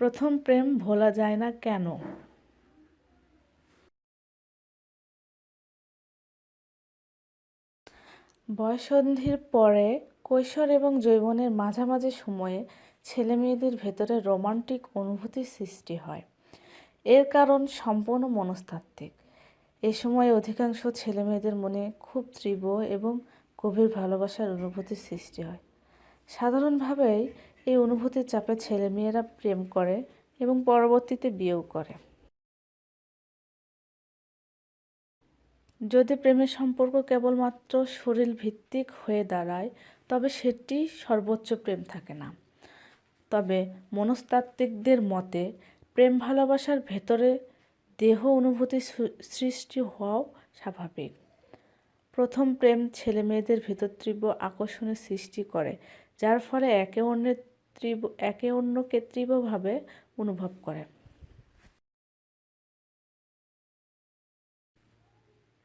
প্রথম প্রেম ভোলা যায় না কেন? বয়ঃসন্ধির পরে কৈশোর এবং যৌবনের মাঝামাঝি সময়ে ছেলেমেয়েদের ভেতরে রোমান্টিক অনুভূতির সৃষ্টি হয়। এর কারণ সম্পূর্ণ মনস্তাত্ত্বিক। এ সময়ে অধিকাংশ ছেলেমেয়েদের মনে খুব তীব্র এবং গভীর ভালোবাসার অনুভূতির সৃষ্টি হয়। সাধারণভাবেই এই অনুভূতির চাপে ছেলেমেয়েরা প্রেম করে এবং পরবর্তীতে বিয়েও করে। যদি প্রেমের সম্পর্ক কেবলমাত্র শরীর ভিত্তিক হয়ে দাঁড়ায়, তবে সেটি সর্বোচ্চ প্রেম থাকে না। তবে মনস্তাত্ত্বিকদের মতে, প্রেম ভালোবাসার ভেতরে দেহ অনুভূতি সৃষ্টি হওয়াও স্বাভাবিক। প্রথম প্রেম ছেলে মেয়েদের ভেতর তীব্র আকর্ষণের সৃষ্টি করে, যার ফলে একে অন্যের তীব্র একে অন্যকে তীব্রভাবে অনুভব করে।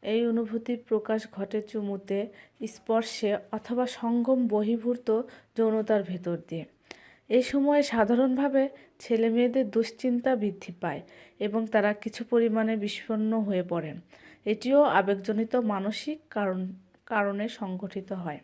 এই অনুভূতির প্রকাশ ঘটে চুমুতে, স্পর্শে অথবা সঙ্গম বহির্ভূত যৌনতার ভেতর দিয়ে। এই সময়ে সাধারণভাবে ছেলে মেয়েদের দুশ্চিন্তা বৃদ্ধি পায় এবং তারা কিছু পরিমাণে বিষণ্ণ হয়ে পড়েন। এটিও আবেগজনিত মানসিক কারণ, কারণে সংঘটিত হয়।